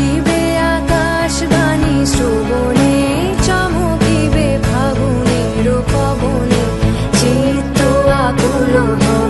নাচিবে আকাশ গানে শ্রবণে চমকিবে ফাগুনের পবনে চিত্ত আকুল হবে